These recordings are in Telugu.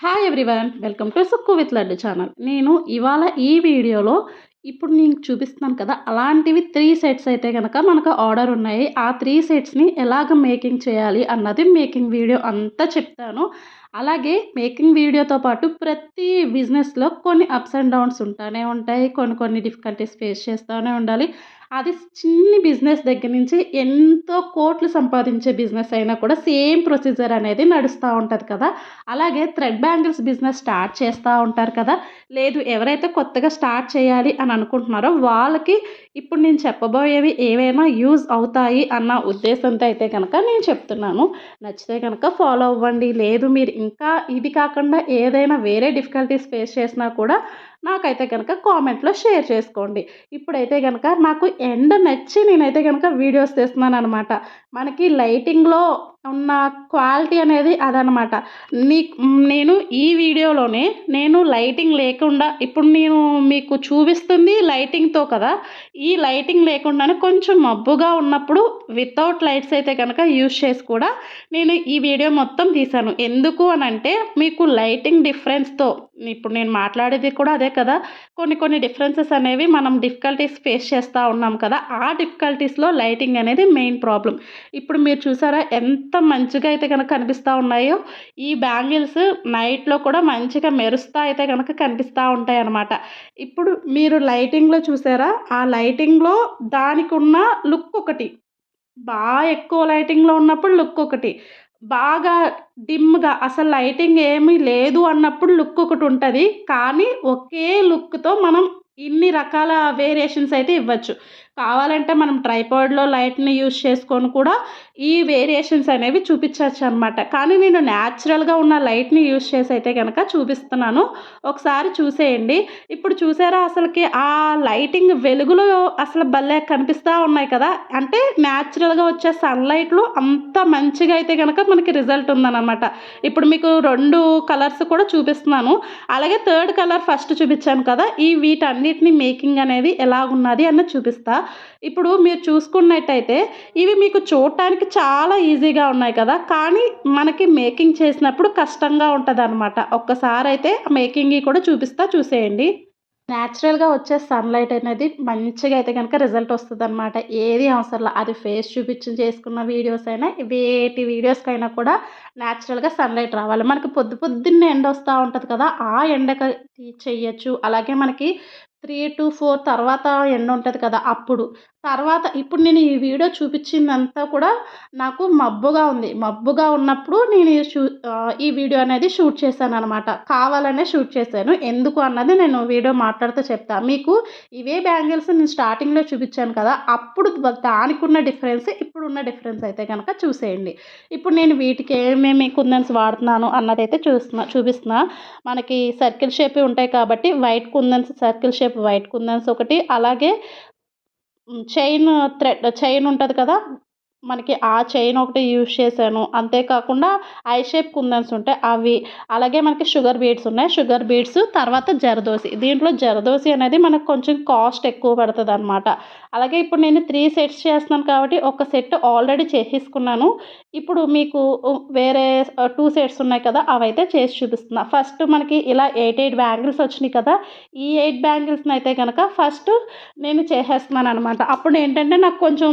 Hi everyone welcome to Sukku with Laddu channel నేను ఇవాళ ఈ వీడియోలో ఇప్పుడు నేను చూపిస్తున్నాను కదా అలాంటివి త్రీ సెట్స్ అయితే కనుక మనకు ఆర్డర్ ఉన్నాయి. ఆ త్రీ సెట్స్ని ఎలాగ మేకింగ్ చేయాలి అన్నది మేకింగ్ వీడియో అంతా చెప్తాను. అలాగే మేకింగ్ వీడియోతో పాటు ప్రతి బిజినెస్లో కొన్ని అప్స్ అండ్ డౌన్స్ ఉంటానే ఉంటాయి. కొన్ని కొన్ని డిఫికల్టీస్ ఫేస్ చేస్తూనే ఉండాలి. అది చిన్ని బిజినెస్ దగ్గర నుంచి ఎంతో కోట్లు సంపాదించే బిజినెస్ అయినా కూడా సేమ్ ప్రొసీజర్ అనేది నడుస్తూ ఉంటుంది కదా. అలాగే థ్రెడ్ బ్యాంగిల్స్ బిజినెస్ స్టార్ట్ చేస్తూ ఉంటారు కదా. లేదు ఎవరైతే కొత్తగా స్టార్ట్ చేయాలి అని అనుకుంటున్నారో వాళ్ళకి ఇప్పుడు నేను చెప్పబోయేవి ఏవైనా యూజ్ అవుతాయి అన్న ఉద్దేశంతో అయితే కనుక నేను చెప్తున్నాను. నచ్చితే కనుక ఫాలో అవ్వండి. లేదు మీరు ఇంకా ఇది కాకుండా ఏదైనా వేరే డిఫికల్టీస్ ఫేస్ చేసినా కూడా నాకైతే కనుక కామెంట్లో షేర్ చేసుకోండి. ఇప్పుడైతే కనుక నాకు ఎండ నచ్చి నేనైతే కనుక వీడియోస్ తీస్తున్నాను అనమాట మనకి లైటింగ్లో ఉన్న క్వాలిటీ అనేది అదనమాట నీ నేను ఈ వీడియోలోనే నేను లైటింగ్ లేకుండా ఇప్పుడు నేను మీకు చూపిస్తుంది లైటింగ్తో కదా ఈ లైటింగ్ లేకుండానే కొంచెం మబ్బుగా ఉన్నప్పుడు వితౌట్ లైట్స్ అయితే కనుక యూజ్ చేసి కూడా నేను ఈ వీడియో మొత్తం తీశాను. ఎందుకు అని అంటే మీకు లైటింగ్ డిఫరెన్స్తో ఇప్పుడు నేను మాట్లాడేది కూడా అదే కదా కొన్ని కొన్ని డిఫరెన్సెస్ అనేవి మనం డిఫికల్టీస్ ఫేస్ చేస్తూ ఉన్నాం కదా ఆ డిఫికల్టీస్లో లైటింగ్ అనేది మెయిన్ ప్రాబ్లం ఇప్పుడు మీరు చూసారా ఎంత మంచిగా అయితే కనుక కనిపిస్తూ ఉన్నాయో ఈ బ్యాంగిల్స్ నైట్లో కూడా మంచిగా మెరుస్తూ అయితే కనుక కనిపిస్తూ ఉంటాయి అన్నమాట ఇప్పుడు మీరు లైటింగ్లో చూసారా ఆ లైటింగ్లో దానికి ఉన్న లుక్ ఒకటి. బాగా ఎక్కువ లైటింగ్లో ఉన్నప్పుడు లుక్ ఒకటి. బాగా డిమ్గా అసలు లైటింగ్ ఏమీ లేదు అన్నప్పుడు లుక్ ఒకటి ఉంటుంది. కానీ ఒకే లుక్తో మనం ఇన్ని రకాల వేరియేషన్స్ అయితే ఇవ్వచ్చు. కావాలంటే మనం ట్రైపాడ్లో లైట్ని యూస్ చేసుకొని కూడా ఈ వేరియేషన్స్ అనేవి చూపించవచ్చు అనమాట కానీ నేను న్యాచురల్గా ఉన్న లైట్ని యూజ్ చేసి అయితే కనుక చూపిస్తున్నాను. ఒకసారి చూసేయండి. ఇప్పుడు చూసారా అసలుకి ఆ లైటింగ్ వెలుగులో అసలు భలే కనిపిస్తూ ఉన్నాయి కదా. అంటే న్యాచురల్గా వచ్చే సన్లైట్లో అంత మంచిగా అయితే కనుక మనకి రిజల్ట్ ఉందన్నమాట. ఇప్పుడు మీకు రెండు కలర్స్ కూడా చూపిస్తున్నాను. అలాగే థర్డ్ కలర్ ఫస్ట్ చూపించాను కదా. ఈ వీటన్నిటిని మేకింగ్ అనేది ఎలాగున్నది అన్నది చూపిస్తా. ఇప్పుడు మీరు చూసుకున్నట్టయితే ఇవి మీకు చూడటానికి చాలా ఈజీగా ఉన్నాయి కదా. కానీ మనకి మేకింగ్ చేసినప్పుడు కష్టంగా ఉంటుంది అనమాట ఒక్కసారి అయితే మేకింగ్ కూడా చూపిస్తా చూసేయండి. న్యాచురల్గా వచ్చే సన్లైట్ అనేది మంచిగా అయితే కనుక రిజల్ట్ వస్తుంది అనమాట ఏది అవసరం అది ఫేస్ చూపించి చేసుకున్న వీడియోస్ అయినా వేటి వీడియోస్కైనా కూడా న్యాచురల్గా సన్లైట్ రావాలి. మనకి పొద్దు పొద్దున్నే ఎండ వస్తూ ఉంటుంది కదా ఆ ఎండకి చెయ్యొచ్చు అలాగే మనకి త్రీ టు ఫోర్ తర్వాత ఎండ ఉంటుంది కదా అప్పుడు. తర్వాత ఇప్పుడు నేను ఈ వీడియో చూపించిందంతా కూడా నాకు మబ్బుగా ఉంది. మబ్బుగా ఉన్నప్పుడు నేను షూ ఈ వీడియో అనేది షూట్ చేశాను అనమాట కావాలనే షూట్ చేశాను. ఎందుకు అన్నది నేను వీడియో మాట్లాడుతూ చెప్తాను మీకు ఇవే బ్యాంగిల్స్ నేను స్టార్టింగ్లో చూపించాను కదా అప్పుడు దానికి ఉన్న డిఫరెన్స్ ఇప్పుడు ఉన్న డిఫరెన్స్ అయితే కనుక చూసేయండి. ఇప్పుడు నేను వీటికి ఏమేమి కుందన్స్ వాడుతున్నాను అన్నది అయితే చూస్తున్నా చూపిస్తున్నా. మనకి సర్కిల్ షేప్ ఉంటాయి కాబట్టి white kundans circle shape white kundans ఒకటి అలాగే చైన్ థ్రెడ్ చైన్ ఉంటుంది కదా మనకి ఆ చైన్ ఒకటి యూజ్ చేశాను. అంతేకాకుండా ఐ షేప్ కుందన్స్ ఉంటాయి అవి. అలాగే మనకి షుగర్ బీడ్స్ ఉన్నాయి. షుగర్ బీడ్స్ తర్వాత జరదోసి. దీంట్లో జరదోసి అనేది మనకు కొంచెం కాస్ట్ ఎక్కువ పడుతుంది అనమాట అలాగే ఇప్పుడు నేను త్రీ సెట్స్ చేస్తున్నాను కాబట్టి ఒక సెట్ ఆల్రెడీ చేసేసుకున్నాను. ఇప్పుడు మీకు వేరే టూ సెట్స్ ఉన్నాయి కదా అవైతే చేసి చూపిస్తున్నా. ఫస్ట్ మనకి ఇలా ఎయిట్ ఎయిట్ బ్యాంగిల్స్ వచ్చినాయి కదా ఈ ఎయిట్ బ్యాంగిల్స్ని అయితే కనుక ఫస్ట్ నేను చేసేస్తున్నాను అనమాట అప్పుడు ఏంటంటే నాకు కొంచెం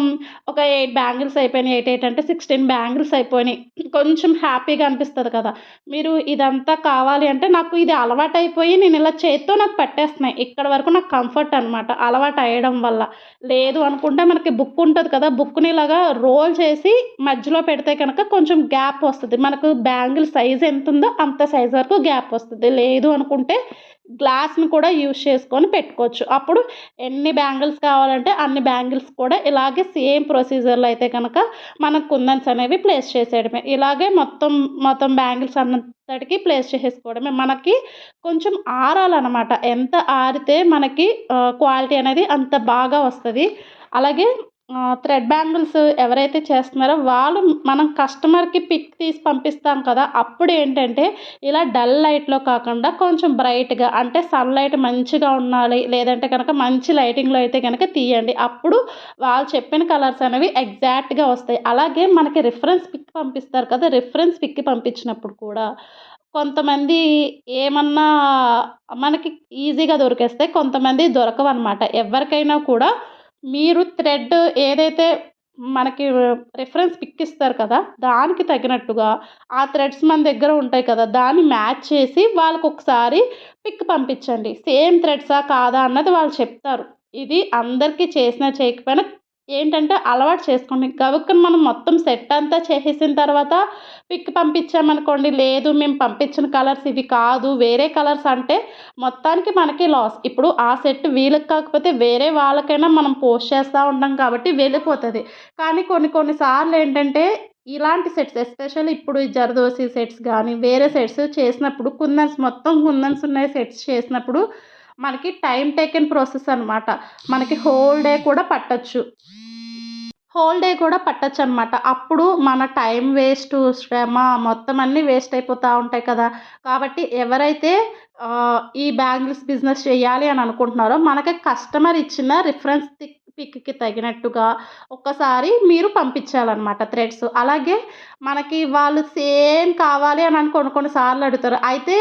ఒక ఎయిట్ బ్యాంగిల్స్ అయిపోయినాయి. ఎయిట్ ఎయిట్ అంటే సిక్స్టీన్ బ్యాంగిల్స్ అయిపోయినాయి. కొంచెం హ్యాపీగా అనిపిస్తుంది కదా. మీరు ఇదంతా కావాలి అంటే నాకు ఇది అలవాటు అయిపోయి నేను ఇలా చేత్తో నాకు పట్టేస్తున్నాయి. ఇక్కడ వరకు నాకు కంఫర్ట్ అనమాట అలవాటు అయ్యడం వల్ల. లేదు అనుకుంటే మనకి బుక్ ఉంటుంది కదా. బుక్ని ఇలాగా రోల్ చేసి మధ్యలో పెడితే కనుక కొంచెం గ్యాప్ వస్తుంది. మనకు బ్యాంగిల్ సైజ్ ఎంత ఉందో అంత సైజ్ వరకు గ్యాప్ వస్తుంది. లేదు అనుకుంటే గ్లాస్ని కూడా యూజ్ చేసుకొని పెట్టుకోవచ్చు. అప్పుడు ఎన్ని బ్యాంగిల్స్ కావాలంటే అన్ని బ్యాంగిల్స్ కూడా ఇలాగే సేమ్ ప్రొసీజర్లో అయితే కనుక మనకు కుందన్స్ అనేవి ప్లేస్ చేసేయడమే. ఇలాగే మొత్తం మొత్తం బ్యాంగిల్స్ అన్నంతటికి ప్లేస్ చేసేసుకోవడమే. మనకి కొంచెం ఆరాలన్నమాట. ఎంత ఆరితే మనకి క్వాలిటీ అనేది అంత బాగా వస్తుంది. అలాగే థ్రెడ్ బ్యాంగిల్స్ ఎవరైతే చేస్తున్నారో వాళ్ళు మనం కస్టమర్కి పిక్ తీసి పంపిస్తాం కదా అప్పుడు ఏంటంటే ఇలా డల్ లైట్లో కాకుండా కొంచెం బ్రైట్గా అంటే సన్లైట్ మంచిగా ఉండాలి లేదంటే కనుక మంచి లైటింగ్లో అయితే కనుక తీయండి. అప్పుడు వాళ్ళు చెప్పిన కలర్స్ అనేవి ఎగ్జాక్ట్గా వస్తాయి. అలాగే మనకి రిఫరెన్స్ పిక్ పంపిస్తారు కదా రిఫరెన్స్ పిక్ పంపించినప్పుడు కూడా కొంతమంది ఏమన్నా మనకి ఈజీగా దొరికేస్తాయి కొంతమంది దొరకవన్నమాట. ఎవరికైనా కూడా మీరు థ్రెడ్ ఏదైతే మనకి రిఫరెన్స్ పిక్ ఇస్తారు కదా దానికి తగినట్టుగా ఆ థ్రెడ్స్ మన దగ్గర ఉంటాయి కదా దాన్ని మ్యాచ్ చేసి వాళ్ళకు ఒకసారి పిక్ పంపించండి. సేమ్ థ్రెడ్సా కాదా అన్నది వాళ్ళు చెప్తారు. ఇది అందరికీ చేసినా చేయకపోయినా ఏంటంటే అలవాటు చేసుకోండి. గబుక్కున మనం మొత్తం సెట్ అంతా చేసేసిన తర్వాత పిక్ పంపించామనుకోండి లేదు మేము పంపించిన కలర్స్ ఇవి కాదు వేరే కలర్స్ అంటే మొత్తానికి మనకి లాస్. ఇప్పుడు ఆ సెట్ వీళ్ళకి కాకపోతే వేరే వాళ్ళకైనా మనం పోస్ట్ చేస్తూ ఉంటాం కాబట్టి వెళ్ళిపోతుంది. కానీ కొన్ని కొన్నిసార్లు ఏంటంటే ఇలాంటి సెట్స్ ఎస్పెషల్లీ ఇప్పుడు ఈ జరదోసి సెట్స్ కానీ వేరే సెట్స్ చేసినప్పుడు కుందన్స్ మొత్తం కుందన్స్ ఉన్నాయి సెట్స్ చేసినప్పుడు మనకి టైం టేకెన్ ప్రాసెస్ అనమాట మనకి హోల్ డే కూడా పట్టచ్చు. హోల్ డే కూడా పట్టచ్చు అనమాట అప్పుడు మన టైం వేస్ట్ శ్రమ మొత్తం అన్నీ వేస్ట్ అయిపోతూ ఉంటాయి కదా. కాబట్టి ఎవరైతే ఈ బ్యాంగిల్స్ బిజినెస్ చేయాలి అని అనుకుంటున్నారో మనకి కస్టమర్ ఇచ్చిన రిఫరెన్స్ పిక్కి తగినట్టుగా ఒక్కసారి మీరు పంపించాలన్నమాట థ్రెడ్స్ అలాగే మనకి వాళ్ళు సేమ్ కావాలి అని అని కొన్ని కొన్నిసార్లు అడుగుతారు. అయితే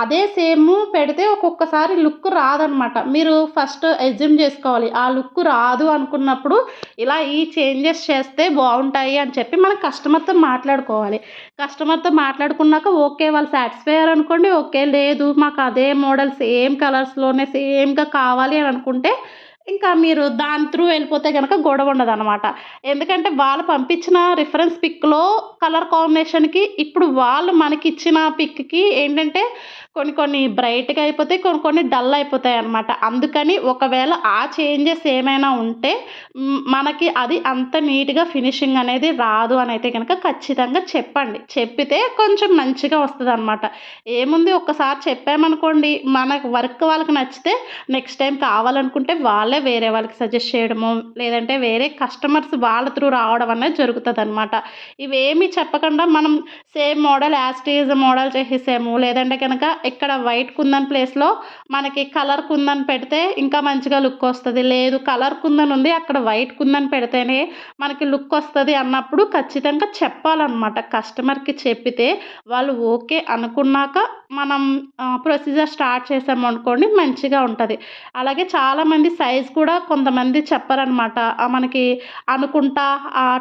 అదే సేమ్ పెడితే ఒక్కొక్కసారి లుక్ రాదనమాట. మీరు ఫస్ట్ ఎజ్యూమ్ చేసుకోవాలి. ఆ లుక్ రాదు అనుకున్నప్పుడు ఇలా ఈ చేంజెస్ చేస్తే బాగుంటాయి అని చెప్పి మనం కస్టమర్తో మాట్లాడుకోవాలి. కస్టమర్తో మాట్లాడుకున్నాక ఓకే వాళ్ళు సాటిస్ఫై అయ్యారు అనుకోండి ఓకే లేదు మాకు అదే మోడల్ సేమ్ కలర్స్లోనే సేమ్గా కావాలి అని అనుకుంటే ఇంకా మీరు దాని త్రూ వెళ్ళిపోతే కనుక గొడవ ఉండదు అనమాట ఎందుకంటే వాళ్ళు పంపించిన రిఫరెన్స్ పిక్లో కలర్ కాంబినేషన్కి ఇప్పుడు వాళ్ళు మనకి ఇచ్చిన పిక్కి ఏంటంటే కొన్ని కొన్ని బ్రైట్గా అయిపోతాయి కొన్ని కొన్ని డల్ అయిపోతాయి అనమాట అందుకని ఒకవేళ ఆ చేంజెస్ ఏమైనా ఉంటే మనకి అది అంత నీట్గా ఫినిషింగ్ అనేది రాదు అని అయితే కనుక ఖచ్చితంగా చెప్పండి. చెప్పితే కొంచెం మంచిగా వస్తుంది అనమాట ఏముంది ఒక్కసారి చెప్పామనుకోండి మనకు వర్క్ వాళ్ళకి నచ్చితే నెక్స్ట్ టైం కావాలనుకుంటే వాళ్ళే వేరే వాళ్ళకి సజెస్ట్ చేయడము లేదంటే వేరే కస్టమర్స్ వాళ్ళ త్రూ రావడం అనేది జరుగుతుంది అనమాట ఇవేమి చెప్పకుండా మనం సేమ్ మోడల్ యాస్టీజ్ మోడల్ చేసేసాము లేదంటే కనుక ఇక్కడ వైట్ కుందన్ ప్లేస్లో మనకి కలర్ కుందన్ పెడితే ఇంకా మంచిగా లుక్ వస్తుంది. లేదు కలర్ కుందన్ ఉంది అక్కడ వైట్ కుందన్ పెడితేనే మనకి లుక్ వస్తుంది అన్నప్పుడు ఖచ్చితంగా చెప్పాలన్నమాట. కస్టమర్కి చెప్పితే వాళ్ళు ఓకే అనుకున్నాక మనం ప్రొసీజర్ స్టార్ట్ చేసాము అనుకోండి మంచిగా ఉంటుంది. అలాగే చాలామంది సైజ్ కూడా కొంతమంది చెప్పారనమాట మనకి అనుకుంటా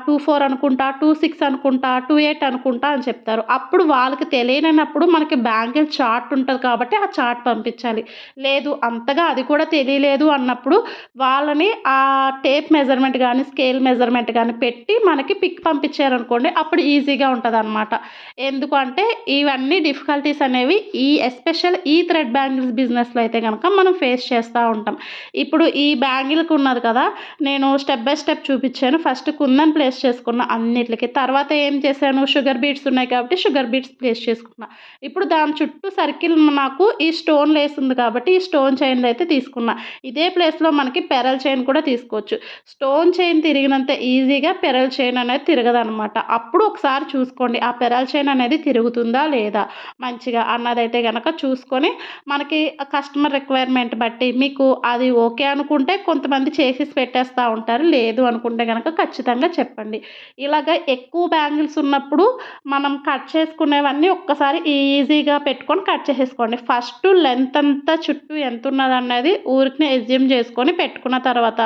టూ ఫోర్ అనుకుంటా టూ సిక్స్ అనుకుంటా టూ ఎయిట్ అనుకుంటా అని చెప్తారు. అప్పుడు వాళ్ళకి తెలియనప్పుడు మనకి బ్యాంగిల్ చార్ట్ ఉంటుంది కాబట్టి ఆ చార్ట్ పంపించాలి. లేదు అంతగా అది కూడా తెలియలేదు అన్నప్పుడు వాళ్ళని ఆ టేప్ మెజర్మెంట్ కానీ స్కేల్ మెజర్మెంట్ కానీ పెట్టి మనకి పిక్ పంపించారనుకోండి అప్పుడు ఈజీగా ఉంటుంది అనమాట ఎందుకంటే ఇవన్నీ డిఫికల్టీస్ అనేవి ఈ ఎస్పెషల్ ఈ థ్రెడ్ బ్యాంగిల్స్ బిజినెస్లో అయితే కనుక మనం ఫేస్ చేస్తూ ఉంటాం. ఇప్పుడు ఈ బ్యాంగిల్కి ఉన్నది కదా నేను స్టెప్ బై స్టెప్ చూపించాను. ఫస్ట్ కుందని ప్లేస్ చేసుకున్న అన్నిటికి తర్వాత ఏం చేశాను? షుగర్ బీట్స్ ఉన్నాయి కాబట్టి షుగర్ బీట్స్ ప్లేస్ చేసుకున్నా. ఇప్పుడు దాని చుట్టూ సర్కిల్ నాకు ఈ స్టోన్ లేస్ ఉంది కాబట్టి ఈ స్టోన్ చైన్ అయితే తీసుకున్నా. ఇదే ప్లేస్లో మనకి పెరల్ చైన్ కూడా తీసుకోవచ్చు. స్టోన్ చైన్ తిరిగినంత ఈజీగా పెరల్ చైన్ అనేది తిరగదనమాట అప్పుడు ఒకసారి చూసుకోండి ఆ పెరల్ చైన్ అనేది తిరుగుతుందా లేదా? మంచిగా అన్నదైతే కనుక చూసుకొని మనకి కస్టమర్ రిక్వైర్మెంట్ బట్టి మీకు అది ఓకే అనుకుంటే కొంతమంది చేసి పెట్టేస్తూ ఉంటారు లేదు అనుకుంటే కనుక ఖచ్చితంగా చెప్పండి. ఇలాగ ఎక్కువ బ్యాంగిల్స్ ఉన్నప్పుడు మనం కట్ చేసుకునేవన్నీ ఒక్కసారి ఈజీగా పెట్టుకొని కట్ చేసేసుకోండి. ఫస్ట్ లెంత్ అంతా చుట్టూ ఎంత ఉన్నది అన్నది ఊరికి ఎజ్యూమ్ చేసుకొని పెట్టుకున్న తర్వాత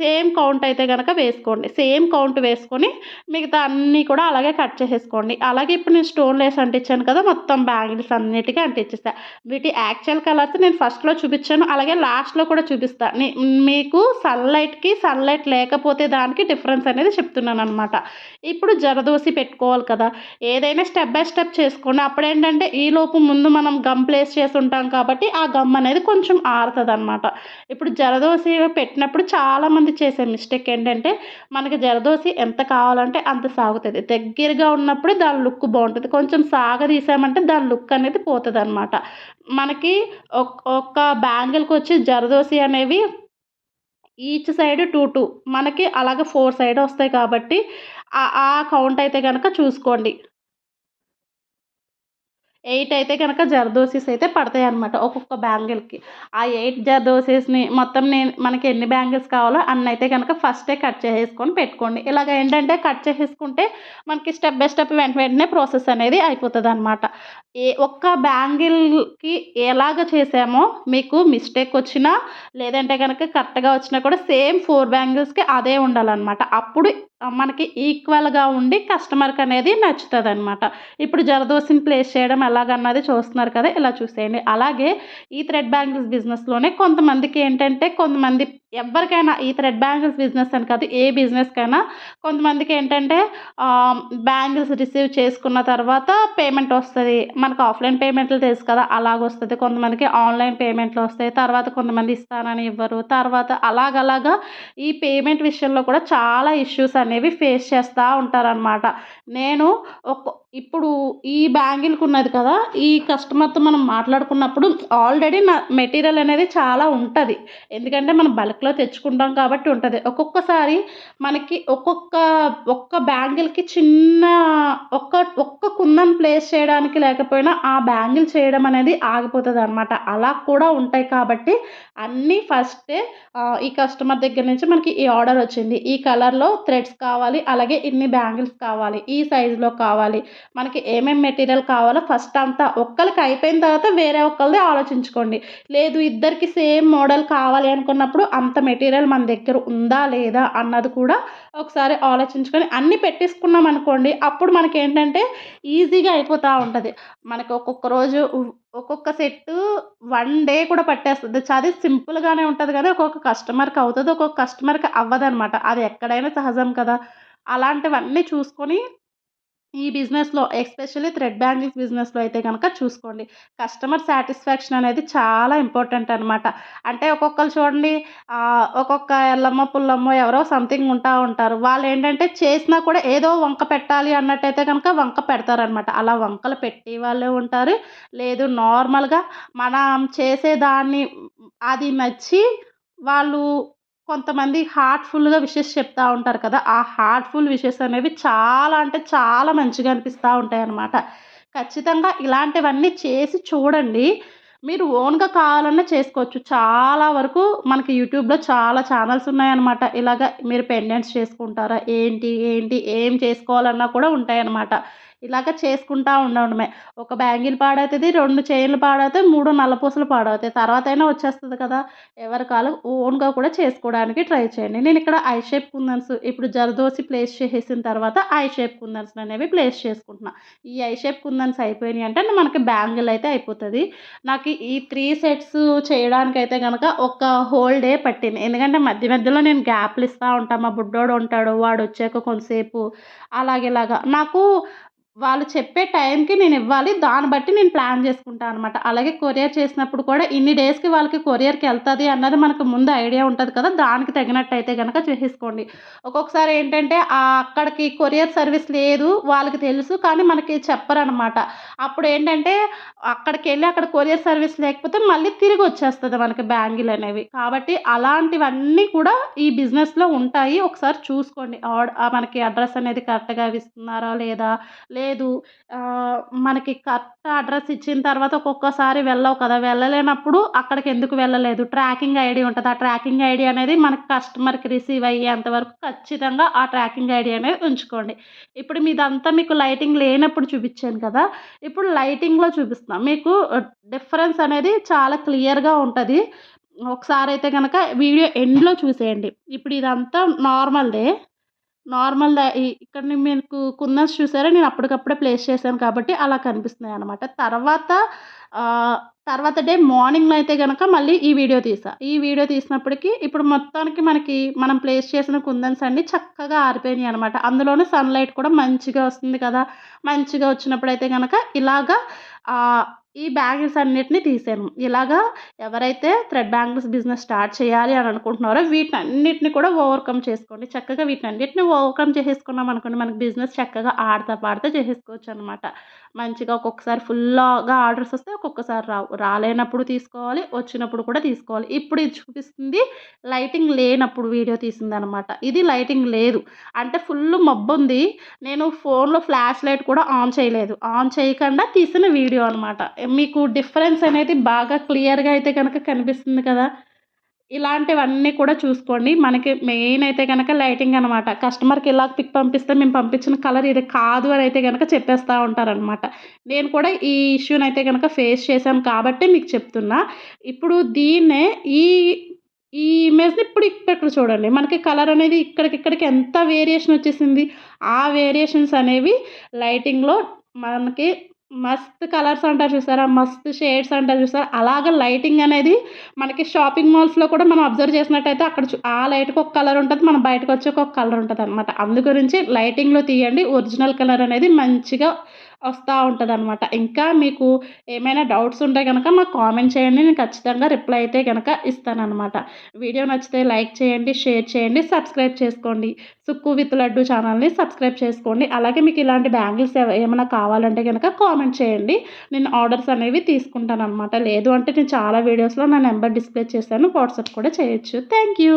సేమ్ కౌంట్ అయితే కనుక వేసుకోండి. సేమ్ కౌంట్ వేసుకొని మిగతా అన్నీ కూడా అలాగే కట్ చేసేసుకోండి. అలాగే ఇప్పుడు నేను స్టోన్ లేస్ అంటించాను కదా మొత్తం బ్యాంగిల్స్ అన్నిటికీ అంటించేస్తాను వీటి యాక్చువల్ కలర్స్ నేను ఫస్ట్లో చూపించాను అలాగే లాస్ట్లో కూడా చూపిస్తాను మీకు సన్లైట్కి సన్లైట్ లేకపోతే దానికి డిఫరెన్స్ అనేది చెప్తున్నాను అనమాట ఇప్పుడు జరదోసి పెట్టుకోవాలి కదా ఏదైనా స్టెప్ బై స్టెప్ చేసుకోండి. అప్పుడు ఏంటంటే ఈలోపు ముందు మనం గమ్ ప్లేస్ చేసి ఉంటాం కాబట్టి ఆ గమ్ అనేది కొంచెం ఆరుతుంది అనమాట ఇప్పుడు జరదోసి పెట్టినప్పుడు చాలామంది చేసే మిస్టేక్ ఏంటంటే మనకి జరదోసి ఎంత కావాలంటే అంత సాగుతుంది. దగ్గరగా ఉన్నప్పుడే దాని లుక్ బాగుంటుంది. కొంచెం సాగదీసామంటే దాని లుక్ అనేది పోతుంది అనమాట మనకి ఒక్క బ్యాంగిల్కి వచ్చి జరదోసి అనేవి ఈచ్ సైడ్ టూ టూ. మనకి అలాగే ఫోర్ సైడ్ వస్తాయి కాబట్టి ఆ కౌంట్ అయితే కనుక చూసుకోండి. ఎయిట్ అయితే కనుక జర్దోసెస్ అయితే పడతాయి అనమాట ఒక్కొక్క బ్యాంగిల్కి. ఆ ఎయిట్ జర్దోసెస్ని మొత్తం నేను మనకి ఎన్ని బ్యాంగిల్స్ కావాలో అన్ని అయితే కనుక ఫస్టే కట్ చేసేసుకొని పెట్టుకోండి. ఇలాగ ఏంటంటే కట్ చేసేసుకుంటే మనకి స్టెప్ బై స్టెప్ వెంట వెంటనే ప్రాసెస్ అనేది అయిపోతుంది అనమాట ఏ ఒక్క బ్యాంగిల్కి ఎలాగ చేసామో మీకు మిస్టేక్ వచ్చినా లేదంటే కనుక కరెక్ట్గా వచ్చినా కూడా సేమ్ ఫోర్ బ్యాంగిల్స్కి అదే ఉండాలన్నమాట. అప్పుడు మనకి ఈక్వల్గా ఉండి కస్టమర్కి అనేది నచ్చుతుంది అనమాట ఇప్పుడు జరదోసిని ప్లేస్ చేయడం ఎలాగన్నది చూస్తున్నారు కదా ఇలా చూసేయండి. అలాగే ఈ థ్రెడ్ బ్యాంగిల్స్ బిజినెస్లోనే కొంతమందికి ఏంటంటే కొంతమంది ఎవరికైనా ఈ థ్రెడ్ బ్యాంగిల్స్ బిజినెస్ అని కాదు ఏ బిజినెస్కైనా కొంతమందికి ఏంటంటే బ్యాంగిల్స్ రిసీవ్ చేసుకున్న తర్వాత పేమెంట్ వస్తుంది. మనకు ఆఫ్లైన్ పేమెంట్లు తెలుసు కదా అలాగ వస్తుంది కొంతమందికి ఆన్లైన్ పేమెంట్లు వస్తాయి. తర్వాత కొంతమంది ఇస్తానని ఇవ్వరు. తర్వాత అలాగలాగా ఈ పేమెంట్ విషయంలో కూడా చాలా ఇష్యూస్ అనేవి ఫేస్ చేస్తూ ఉంటారనమాట నేను ఒక ఇప్పుడు ఈ బ్యాంగిల్కి ఉన్నది కదా ఈ కస్టమర్తో మనం మాట్లాడుకున్నప్పుడు ఆల్రెడీ నా మెటీరియల్ అనేది చాలా ఉంటుంది. ఎందుకంటే మనం బల్క్లో తెచ్చుకుంటాం కాబట్టి ఉంటుంది. ఒక్కొక్కసారి మనకి ఒక్కొక్క ఒక్క బ్యాంగిల్కి చిన్న ఒక్క ఒక్క కుందన్ ప్లేస్ చేయడానికి లేకపోయినా ఆ బ్యాంగిల్ చేయడం అనేది ఆగిపోతుంది అనమాట అలా కూడా ఉంటాయి కాబట్టి అన్నీ ఫస్టే ఈ కస్టమర్ దగ్గర నుంచి మనకి ఈ ఆర్డర్ వచ్చింది. ఈ కలర్లో థ్రెడ్స్ కావాలి అలాగే ఇన్ని బ్యాంగిల్స్ కావాలి ఈ సైజులో కావాలి మనకి ఏమేమి మెటీరియల్ కావాలో ఫస్ట్ అంతా ఒక్కరికి అయిపోయిన తర్వాత వేరే ఒక్కరిది ఆలోచించుకోండి. లేదు ఇద్దరికి సేమ్ మోడల్ కావాలి అనుకున్నప్పుడు అంత మెటీరియల్ మన దగ్గర ఉందా లేదా అన్నది కూడా ఒకసారి ఆలోచించుకొని అన్నీ పెట్టేసుకున్నాం అనుకోండి అప్పుడు మనకి ఏంటంటే ఈజీగా అయిపోతూ ఉంటుంది. మనకి ఒక్కొక్క రోజు ఒక్కొక్క సెట్టు వన్ డే కూడా పట్టేస్తుంది. అది సింపుల్గానే ఉంటుంది కానీ ఒక్కొక్క కస్టమర్కి అవుతుంది ఒక్కొక్క కస్టమర్కి అవ్వదు అనమాట అది ఎక్కడైనా సహజం కదా. అలాంటివన్నీ చూసుకొని ఈ బిజినెస్లో ఎస్పెషల్లీ థ్రెడ్ బ్యాంగిల్స్ బిజినెస్లో అయితే కనుక చూసుకోండి. కస్టమర్ సాటిస్ఫాక్షన్ అనేది చాలా ఇంపార్టెంట్ అనమాట అంటే ఒక్కొక్కరు చూడండి ఒక్కొక్క ఎల్లమ్మ పుల్లమ్మ ఎవరో సంథింగ్ ఉంటా ఉంటారు. వాళ్ళు ఏంటంటే చేసినా కూడా ఏదో వంక పెట్టాలి అన్నట్టయితే కనుక వంక పెడతారనమాట అలా వంకలు పెట్టే వాళ్ళే ఉంటారు. లేదు నార్మల్గా మనం చేసేదాన్ని అది నచ్చి వాళ్ళు కొంతమంది హార్ట్ఫుల్గా విషెస్ చెప్తూ ఉంటారు కదా ఆ హార్ట్ఫుల్ విషెస్ అనేవి చాలా అంటే చాలా మంచిగా అనిపిస్తూ ఉంటాయి అన్నమాట. ఖచ్చితంగా ఇలాంటివన్నీ చేసి చూడండి. మీరు ఓన్గా కావాలన్నా చేసుకోవచ్చు. చాలా వరకు మనకి యూట్యూబ్లో చాలా ఛానల్స్ ఉన్నాయన్నమాట. ఇలాగ మీరు పెండెంట్స్ చేసుకుంటారా? ఏంటి? ఏంటి? ఏం చేసుకోవాలన్నా కూడా ఉంటాయన్నమాట. ఇలాగ చేసుకుంటూ ఉండడమే. ఒక బ్యాంగిల్ పాడవుతుంది రెండు చైన్లు పాడవుతాయి మూడు నల్లపూసలు పాడవుతాయి. తర్వాత అయినా వచ్చేస్తుంది కదా ఎవరి కాలు ఓన్గా కూడా చేసుకోవడానికి ట్రై చేయండి. నేను ఇక్కడ ఐ షేప్ కుందన్స్ ఇప్పుడు జరదోసి ప్లేస్ చేసిన తర్వాత ఐ షేప్ కుందన్స్ అనేవి ప్లేస్ చేసుకుంటున్నా. ఈ ఐ షేప్ కుందన్స్ అయిపోయినాయి అంటే మనకి బ్యాంగిల్ అయితే అయిపోతుంది. నాకు ఈ త్రీ సెట్స్ చేయడానికైతే కనుక ఒక హోల్ డే పట్టింది. ఎందుకంటే మధ్య మధ్యలో నేను గ్యాప్లు ఇస్తూ ఉంటాను మా బుడ్డోడు ఉంటాడు వాడు వచ్చాక కొంతసేపు అలాగేలాగా నాకు వాళ్ళు చెప్పే టైంకి నేను ఇవ్వాలి దాన్ని బట్టి నేను ప్లాన్ చేసుకుంటాను అనమాట అలాగే కొరియర్ చేసినప్పుడు కూడా ఇన్ని డేస్కి వాళ్ళకి కొరియర్కి వెళ్తుంది అన్నది మనకు ముందు ఐడియా ఉంటుంది కదా దానికి తగినట్టు అయితే కనుక చేసుకోండి ఒక్కొక్కసారి ఏంటంటే అక్కడికి కొరియర్ సర్వీస్ లేదు వాళ్ళకి తెలుసు కానీ మనకి చెప్పరనమాట అప్పుడు ఏంటంటే అక్కడికి వెళ్ళి అక్కడ కొరియర్ సర్వీస్ లేకపోతే మళ్ళీ తిరిగి వచ్చేస్తుంది మనకి బ్యాంగిల్ అనేవి. కాబట్టి అలాంటివన్నీ కూడా ఈ బిజినెస్లో ఉంటాయి. ఒకసారి చూసుకోండి. మనకి అడ్రస్ అనేది కరెక్ట్గా ఇస్తున్నారా లేదా లేదు. మనకి కరెక్ట్ అడ్రస్ ఇచ్చిన తర్వాత ఒక్కొక్కసారి వెళ్ళవు కదా! వెళ్ళలేనప్పుడు అక్కడికి ఎందుకు వెళ్ళలేదు? ట్రాకింగ్ ఐడి ఉంటుంది. ఆ ట్రాకింగ్ ఐడి అనేది మనకి కస్టమర్కి రిసీవ్ అయ్యేంత వరకు ఖచ్చితంగా ఆ ట్రాకింగ్ ఐడి అనేది ఉంచుకోండి. ఇప్పుడు మీదంతా మీకు లైటింగ్ లేనప్పుడు చూపించాను కదా! ఇప్పుడు లైటింగ్లో చూపిస్తాం మీకు డిఫరెన్స్ అనేది చాలా క్లియర్గా ఉంటుంది. ఒకసారి అయితే కనుక వీడియో ఎండ్లో చూసేయండి. ఇప్పుడు ఇదంతా నార్మల్దే. నార్మల్ ఇక్కడ మీకు కుందన్స్ చూసారా? నేను అప్పటికప్పుడే ప్లేస్ చేశాను కాబట్టి అలా కనిపిస్తున్నాయి అనమాట తర్వాత తర్వాత డే మార్నింగ్లో అయితే కనుక మళ్ళీ ఈ వీడియో తీసా. ఈ వీడియో తీసినప్పటికీ ఇప్పుడు మొత్తానికి మనకి మనం ప్లేస్ చేసిన కుందన్స్ అన్ని చక్కగా ఆరిపోయినాయి అనమాట అందులోనే సన్లైట్ కూడా మంచిగా వస్తుంది కదా? మంచిగా వచ్చినప్పుడు అయితే కనుక ఇలాగా ఈ బ్యాంగిల్స్ అన్నిటిని తీసాను. ఇలాగా ఎవరైతే థ్రెడ్ బ్యాంగిల్స్ బిజినెస్ స్టార్ట్ చేయాలి అని అనుకుంటున్నారో వీటన్నిటిని కూడా ఓవర్కమ్ చేసుకోండి. చక్కగా వీటన్నిటిని ఓవర్కమ్ చేసేసుకున్నాం అనుకోండి మనకి బిజినెస్ చక్కగా ఆడతా పాడితే చేసేసుకోవచ్చు అనమాట మంచిగా ఒక్కొక్కసారి ఫుల్గా ఆర్డర్స్ వస్తే ఒక్కొక్కసారి రావు. రాలేనప్పుడు తీసుకోవాలి వచ్చినప్పుడు కూడా తీసుకోవాలి. ఇప్పుడు ఇది చూపిస్తుంది లైటింగ్ లేనప్పుడు వీడియో తీసింది అనమాట ఇది లైటింగ్ లేదు. అంటే ఫుల్ మబ్బు ఉంది నేను ఫోన్లో ఫ్లాష్ లైట్ కూడా ఆన్ చేయలేదు. ఆన్ చేయకుండా తీసిన వీడియో అనమాట మీకు డిఫరెన్స్ అనేది బాగా క్లియర్గా అయితే కనుక కనిపిస్తుంది కదా. ఇలాంటివన్నీ కూడా చూసుకోండి. మనకి మెయిన్ అయితే కనుక లైటింగ్ అనమాట కస్టమర్కి ఇలా పిక్ పంపిస్తే మేము పంపించిన కలర్ ఇది కాదు అని అయితే కనుక చెప్పేస్తూ ఉంటారనమాట నేను కూడా ఈ ఇష్యూని అయితే కనుక ఫేస్ చేశాను కాబట్టి మీకు చెప్తున్నా. ఇప్పుడు దీన్నే ఈ ఈ ఇమేజ్ని ఇప్పుడు ఇక్కడ చూడండి. మనకి కలర్ అనేది ఇక్కడికి ఇక్కడికి ఎంత వేరియేషన్ వచ్చేసింది? ఆ వేరియేషన్స్ అనేవి లైటింగ్లో మనకి మస్త్ కలర్స్ అంటారు చూసారా? మస్త్ షేడ్స్ అంటారు చూసారా? అలాగ లైటింగ్ అనేది మనకి షాపింగ్ మాల్స్లో కూడా మనం అబ్జర్వ్ చేసినట్టయితే అక్కడ ఆ లైట్కి ఒక కలర్ ఉంటుంది మనం బయటకు వచ్చి ఒక కలర్ ఉంటుంది అనమాట అందు గురించి లైటింగ్లో తీయండి. ఒరిజినల్ కలర్ అనేది మంచిగా వస్తూ ఉంటుంది అనమాట ఇంకా మీకు ఏమైనా డౌట్స్ ఉంటే కనుక మాకు కామెంట్ చేయండి. నేను ఖచ్చితంగా రిప్లై అయితే కనుక ఇస్తానమాట వీడియో నచ్చితే లైక్ చేయండి షేర్ చేయండి సబ్స్క్రైబ్ చేసుకోండి. సుక్కు విత్ లడ్డు ఛానల్ని సబ్స్క్రైబ్ చేసుకోండి. అలాగే మీకు ఇలాంటి బ్యాంగిల్స్ ఏమైనా కావాలంటే కనుక కామెంట్ చేయండి. నేను ఆర్డర్స్ అనేవి తీసుకుంటాను అనమాట లేదు అంటే నేను చాలా వీడియోస్లో నా నెంబర్ డిస్ప్లే చేశాను. వాట్సాప్ కూడా చేయొచ్చు. Thank you.